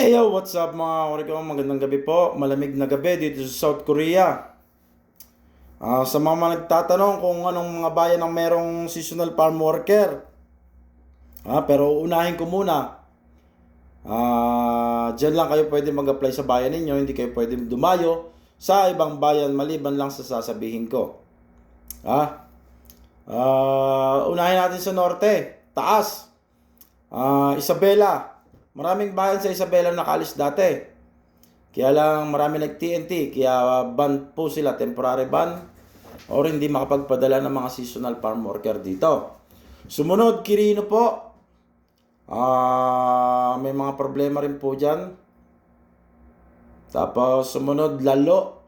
Hey yo, what's up mga koriko? Magandang gabi po. Malamig na gabi dito sa South Korea. Ah, sa mga nagtatanong kung anong mga bayan ang merong seasonal farm worker. Ah, pero unahin ko muna. Ah, diyan lang kayo pwede mag-apply sa bayan ninyo, hindi kayo pwede dumayo sa ibang bayan maliban lang sa sasabihin ko. Ah, ah unahin natin sa norte, taas. Ah, Isabela. Maraming bayan sa Isabela na nakalis dati. Kaya lang marami nag-TNT, kaya ban po sila, temporary ban or hindi makapagpadala ng mga seasonal farm worker dito. Sumunod, Kirino po. Ah, may mga problema rin po dyan. Tapos sumunod, Lalo.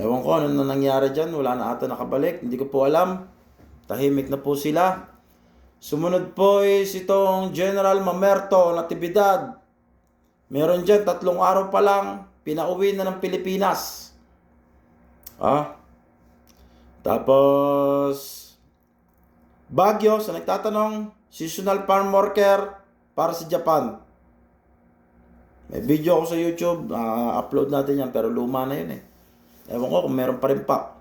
Ewan ko ano na nangyari dyan, wala na ata nakabalik, hindi ko po alam. Tahimik na po sila. Sumunod po is itong General Mamerto Natividad. Meron dyan, tatlong araw pa lang, pinauwi na ng Pilipinas. Ah. Tapos, Baguio, sa nagtatanong, seasonal farm worker para sa Japan. May video ako sa YouTube, ah, upload natin yan, pero luma na yun eh. Ewan ko kung meron pa rin pa.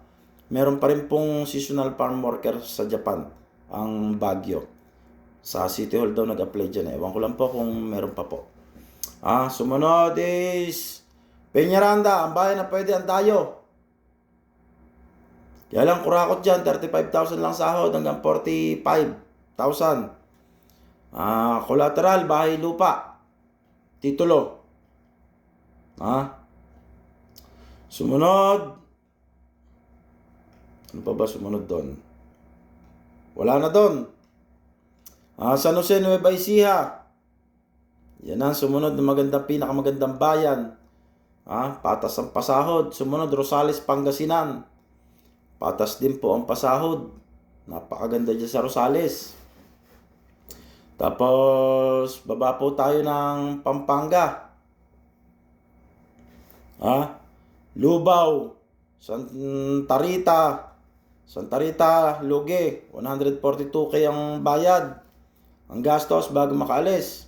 Meron pa rin pong seasonal farm worker sa Japan, ang Baguio. Sa City Hall daw nag-apply dyan. Ewan ko lang po kung meron pa po. Ah, sumunod is Peñaranda, ang bayan na pwede ang tayo. Kaya lang kurakot dyan, 35,000 lang sahod hanggang 45,000. Ah, collateral, bahay lupa. Titulo. Ah. Sumunod. Ano pa ba sumunod doon? Wala na doon. Ah, San Jose Nueva Ecija. Yan ang sumunod na magandang pinakamagandang bayan. Ah, patas ang pasahod. Sumunod Rosales, Pangasinan. Patas din po ang pasahod. Napakaganda dyan sa Rosales. Tapos, baba po tayo ng Pampanga. Ah, Lubao, Santa Rita, Santa Rita, Luge, 142k ang bayad. Ang gastos bago makaalis.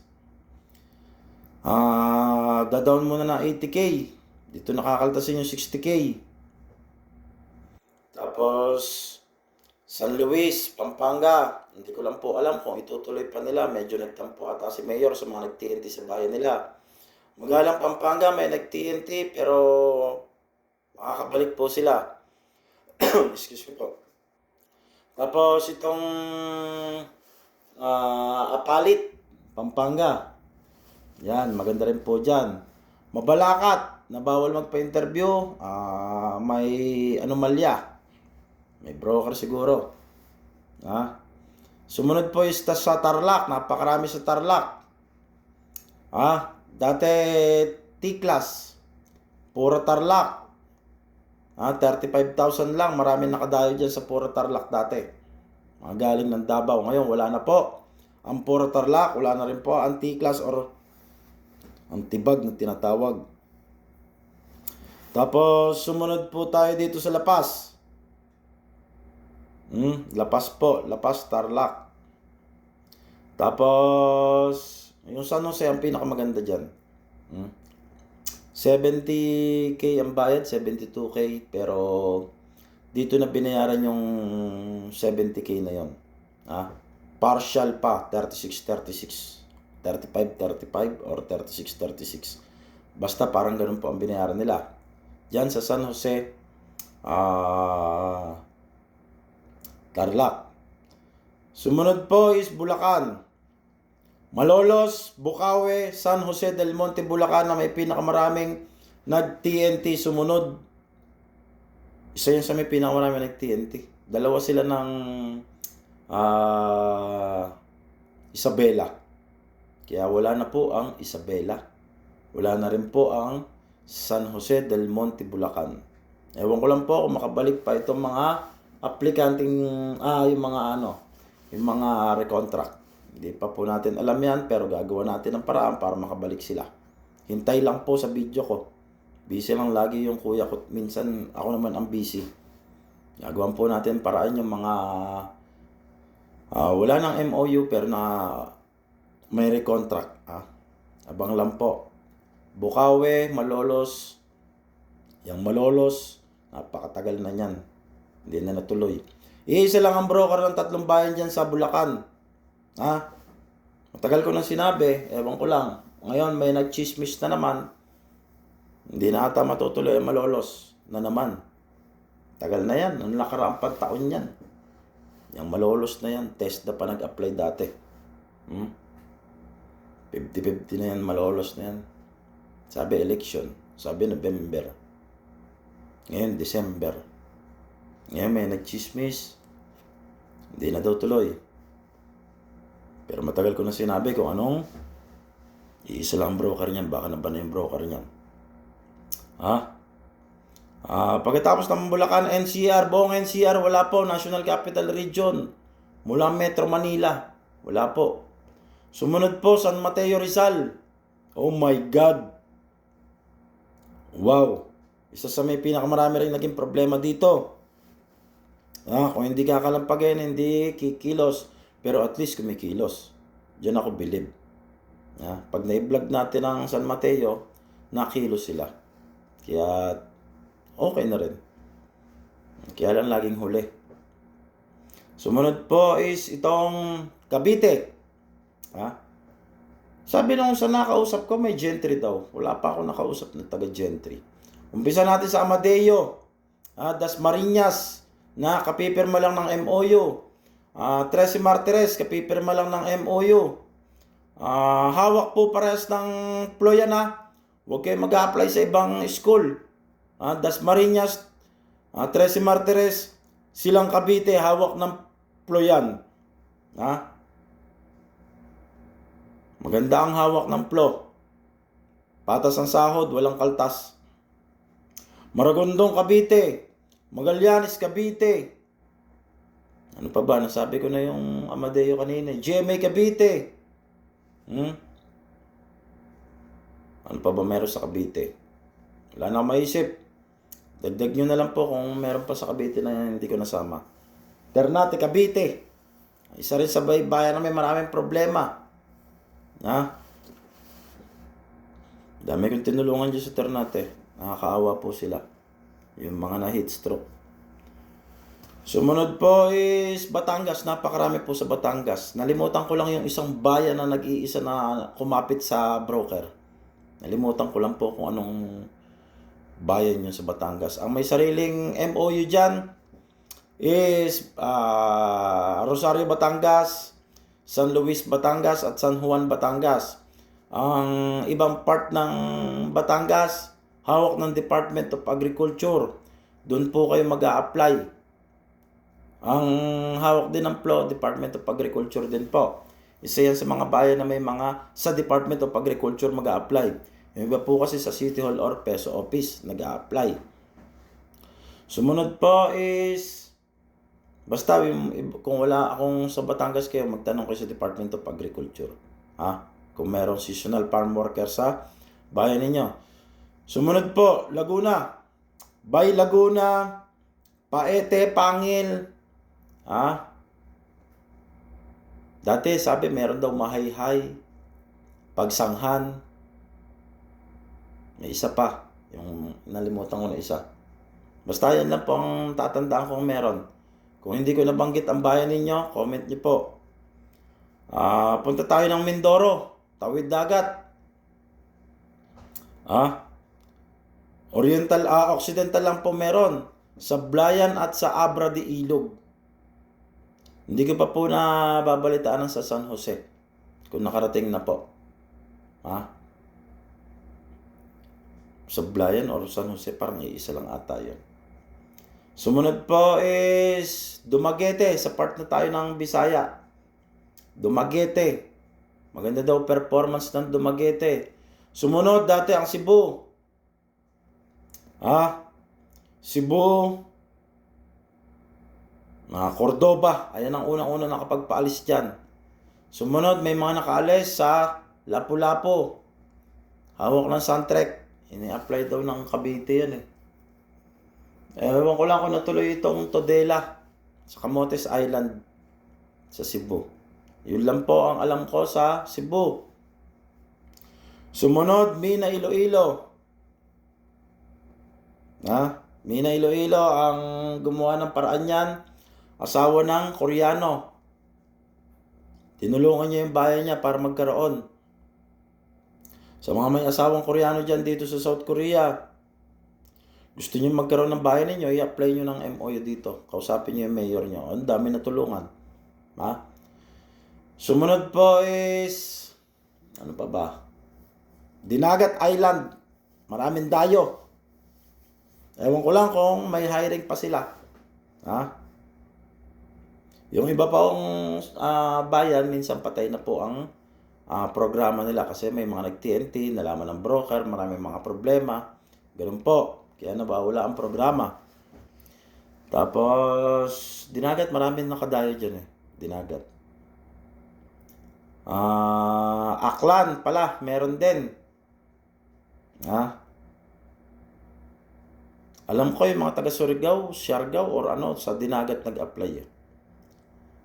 Ah, dadown muna na 80k. Dito nakakaltasin yung 60k. Tapos, San Luis, Pampanga. Hindi ko lang po alam kung itutuloy pa nila. Medyo nagtampo ata si Mayor sa mga nag-TNT sa bayan nila. Magalang Pampanga may nag-TNT pero makakabalik po sila. Excuse me po. Tapos itong ah, Apalit, Pampanga. Yan, maganda rin po dyan. Mabalakat, na bawal magpa-interview. Ah, may anomalya. May broker siguro. Ha? Sumunod po ta- sa Tarlac. Napakarami sa Tarlac. Ha? Dati T-class. Puro Tarlac. Ha? 35,000 lang. Marami nakadayo dyan sa Puro Tarlac dati. Mga galing ng Davao. Ngayon, wala na po. Ang Puro Tarlac, wala na rin po. Ang T-class or ang tibag na tinatawag. Tapos, sumunod po tayo dito sa Lapas. Hmm, Lapas po. Lapas, Tarlac. Tapos, yung San Jose ang pinakamaganda dyan. Hmm. 70k ang bayad, 72k. Pero, dito na binayaran yung 70k na yon. Ah, partial pa, 36-36. 35-35 or 36-36. Basta parang ganun po ang binayaran nila. Diyan sa San Jose, ah, Tarlac. Sumunod po is Bulacan. Malolos, Bukawe, San Jose del Monte, Bulacan na may pinakamaraming nag-TNT sumunod. Isa yun sa may pinakamaraming nag-TNT. Dalawa sila ng ah, Isabela. Kaya wala na po ang Isabela. Wala na rin po ang San Jose del Monte, Bulacan. Ewan ko lang po kung makabalik pa itong mga aplikanting, ah, yung mga ano, yung mga recontract. Hindi pa po natin alam yan, pero gagawa natin ng paraan para makabalik sila. Hintay lang po sa video ko. Busy lang lagi yung kuya ko. Minsan ako naman ang busy. Gagawan po natin paraan yung mga ah, wala nang MOU pero na may recontract. Ah. Abang lang po. Bukawe, Malolos. Yung Malolos, napakatagal na niyan. Hindi na natuloy. Iisa lang ang broker ng tatlong bayan dyan sa Bulacan. Ha? Matagal ko nang sinabi, ewan ko lang. Ngayon may nagchismis na naman. Hindi na ata matutuloy ang Malolos na naman. Tagal na yan. Ang nakaraang taon yan. Yung Malolos na yan, test na pa nag-apply dati. Hmm? 50-50 na yan, Malolos na yan. Sabi election. Sabi November. Ngayon, December. Ngayon may nagchismis. Hindi na daw tuloy. Pero matagal ko na sinabi kung anong iisa lang ang broker niyan. Baka na ba na yung broker niyan? Ha? Ah, pagkatapos ng Bulacan, NCR, buong NCR, wala po. National Capital Region. Mula Metro Manila. Wala po. Sumunod po, San Mateo Rizal. Oh my God. Wow. Isa sa may pinakamarami rin naging problema dito. Ah, kung hindi kakalampagin, hindi kikilos. Pero at least kumikilos. Diyan ako believe. Ah, pag na-vlog natin ang San Mateo, nakilos sila. Kaya okay na rin. Kaya lang laging huli. Sumunod po is itong Cavite. Ha? Sabi nung sa nakausap ko, may gentry daw. Wala pa ako nakausap na taga-gentry. Umpisa natin sa Amadeo. Ah, Das Marinas na kapipirma lang ng MOU. Ah, Trece Martires, kapipirma lang ng MOU. Ah, hawak po parehas ng Ployan ha. Huwag kayo mag-apply sa ibang school. Ah, Das Marinas, ah, Trece Martires, silang Cavite, hawak ng Ployan. Ha? Maganda ang hawak ng plo. Patas ang sahod, walang kaltas. Maragondong Cavite. Magallanes Cavite. Ano pa ba? Nasabi ko na yung Amadeo kanina. GMA Cavite. Hmm? Ano pa ba meron sa Cavite? Wala na maisip. Dagdag nyo na lang po kung meron pa sa Cavite na hindi ko nasama. Ternate Cavite. Isa rin sa bay- bayan na may maraming problema. Ha? Dami kong tinulungan dyan sa Ternate. Nakakaawa po sila. Yung mga na heat stroke. Sumunod po is Batangas. Napakarami po sa Batangas. Nalimutan ko lang yung isang bayan na nag-iisa na kumapit sa broker. Nalimutan ko lang po kung anong bayan yun sa Batangas. Ang may sariling MOU dyan is ah, Rosario, Batangas, San Luis, Batangas at San Juan, Batangas. Ang ibang part ng Batangas, hawak ng Department of Agriculture. Doon po kayo mag apply Ang hawak din ng PLO, Department of Agriculture din po. Isa yan sa mga bayan na may mga sa Department of Agriculture mag apply Yung iba po kasi sa City Hall or Peso Office nag apply Sumunod po is Basta kung wala akong sa Batangas kayo, magtanong kayo sa Department of Agriculture. Ha? Kung merong seasonal farm worker sa bayan ninyo. Sumunod po, Laguna. Bay Laguna, Paete, Pangil. Ha? Dati sabi meron daw mahayhay, pagsanghan. May isa pa, yung nalimutan ko na isa. Basta yan lang po ang tatandaan kong meron. Kung hindi ko nabanggit ang bayan ninyo, comment niyo po. Ah, punta tayo ng Mindoro, tawid dagat. Ah, Oriental, ah, Occidental lang po meron. Sa Blayan at sa Abra de Ilog. Hindi ko pa po na babalitaan sa San Jose. Kung nakarating na po. Ha? Sa Blayan or San Jose, parang iisa lang ata yun. Sumunod po is Dumaguete. Sa part na tayo ng Bisaya. Dumaguete. Maganda daw performance ng Dumaguete. Sumunod dati ang Cebu. Ah, Cebu. Mga Cordoba. Ayan ang unang-una nakapagpaalis dyan. Sumunod, may mga nakaalis sa Lapu-Lapu. Hawak ng Suntrek. Ini-apply daw ng Cavite yan eh. Ewan ko lang kung natuloy itong Todela sa Camotes Island sa Cebu. Yun lang po ang alam ko sa Cebu. Sumunod, Mina Iloilo. Ha? Mina Iloilo ang gumawa ng paraan yan. Asawa ng Koreano. Tinulungan niya yung bayan niya para magkaroon. Sa mga may asawang Koreano dyan dito sa South Korea, gusto niyo magkaroon ng bayan ninyo, i-apply niyo ng MOU dito. Kausapin niyo yung mayor niyo. Ang dami na tulungan. Ha? Sumunod po is, ano pa ba? Dinagat Island. Maraming dayo. Ewan ko lang kung may hiring pa sila. Ha? Yung iba pong ah, bayan, minsan patay na po ang ah, programa nila kasi may mga nag-TNT, nalaman ng broker, maraming mga problema. Ganun po. Kaya nawawala ang programa. Tapos, dinagat, maraming nakadayo dyan eh. Dinagat. Ah, Aklan pala, meron din. Ha? Alam ko yung mga taga Surigao, Siargao, or ano, sa Dinagat nag-apply eh.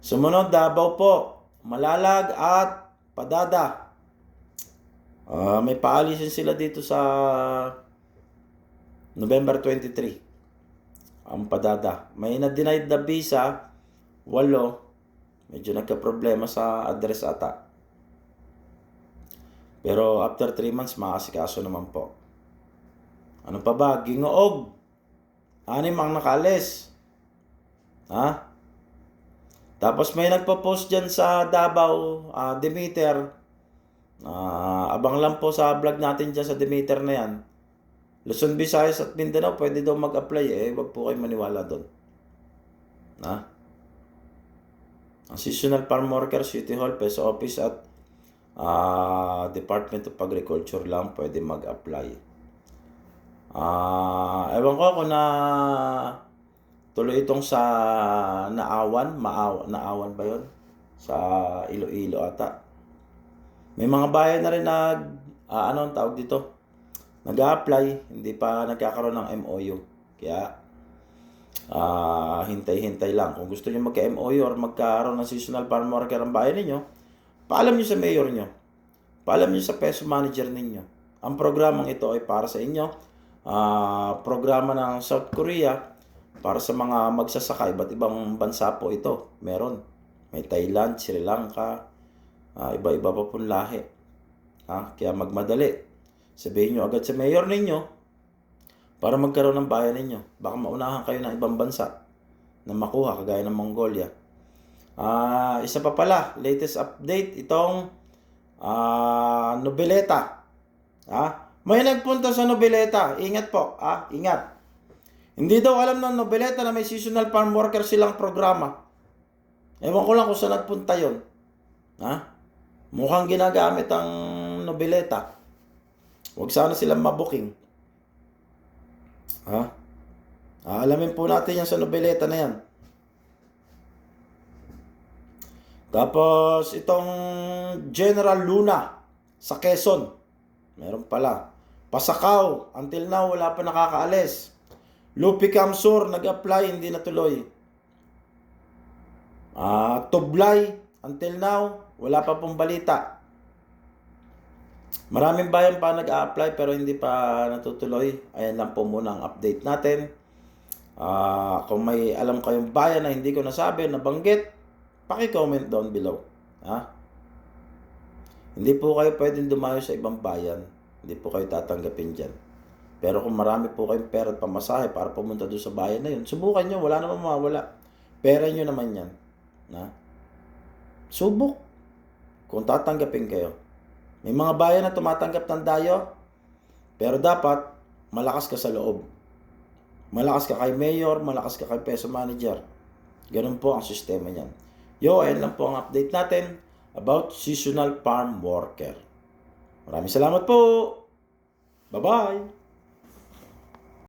Sumunod, Davao po. Malalag at Padada. Ah, may paalisin sila dito sa November 23. Ang Padada. May na-denied na visa, walo. Medyo nagka-problema sa address ata. Pero after 3 months, makasikaso naman po. Ano pa ba? Gingoog. Anim ang nakalis. Ha? Tapos may nagpo-post dyan sa Davao, ah, Demeter. Ah, abang lang po sa vlog natin dyan sa Demeter na yan. Luzon, Visayas at Mindanao, pwede daw mag-apply eh. Wag po kayo maniwala doon. Ha? Ang seasonal farm worker, City Hall, Peso Office at ah, Department of Agriculture lang pwede mag-apply. Ah, ewan ko kung na tuloy itong sa Naawan, Maaw, Naawan ba 'yon? Sa Iloilo ata. May mga bayan na rin nag ah, ano ang tawag dito? Nag-apply, hindi pa nagkakaroon ng MOU. Kaya ah hintay-hintay lang. Kung gusto niyo magka-MOU or magkaroon ng seasonal farm worker ang bayan ninyo, paalam niyo sa mayor niyo. Paalam niyo sa peso manager ninyo. Ang programang ito ay para sa inyo. Ah, programa ng South Korea para sa mga magsasaka, iba't ibang bansa po ito. Meron. May Thailand, Sri Lanka, ah, iba-iba pa pong lahi. Ha? Kaya magmadali. Sabihin nyo agad sa mayor ninyo para magkaroon ng bayan ninyo. Baka maunahan kayo ng ibang bansa na makuha, kagaya ng Mongolia. Ah, isa pa pala, latest update, itong ah, Nobeleta. Ha? May nagpunta sa Nobeleta. Ingat po, ah, ingat. Hindi daw alam ng Nobeleta na may seasonal farm worker silang programa. Ewan ko lang kung saan nagpunta yon. Ha? Mukhang ginagamit ang Nobeleta. Huwag sana silang mabuking. Ha? Ah, alamin po natin yan sa Nobeleta na yan. Tapos, itong General Luna sa Quezon. Meron pala. Pasakaw, until now, wala pa nakakaalis. Lupi Camsur, nag-apply, hindi natuloy. Ah, Tublay, until now, wala pa pong balita. Maraming bayan pa nag-a-apply pero hindi pa natutuloy. Ayan lang po muna ang update natin. Ah, kung may alam kayong bayan na hindi ko nasabi, nabanggit, paki-comment down below. Ha? Hindi po kayo pwedeng dumayo sa ibang bayan. Hindi po kayo tatanggapin dyan. Pero kung marami po kayong pera at pamasahe para pumunta doon sa bayan na yun, subukan nyo. Wala namang mawala. Pera nyo naman yan. Na? Subok. Kung tatanggapin kayo. May mga bayan na tumatanggap ng dayo, pero dapat malakas ka sa loob. Malakas ka kay mayor, malakas ka kay peso manager. Ganun po ang sistema niyan. Yo, ayan lang po ang update natin about seasonal farm worker. Maraming salamat po. Bye-bye.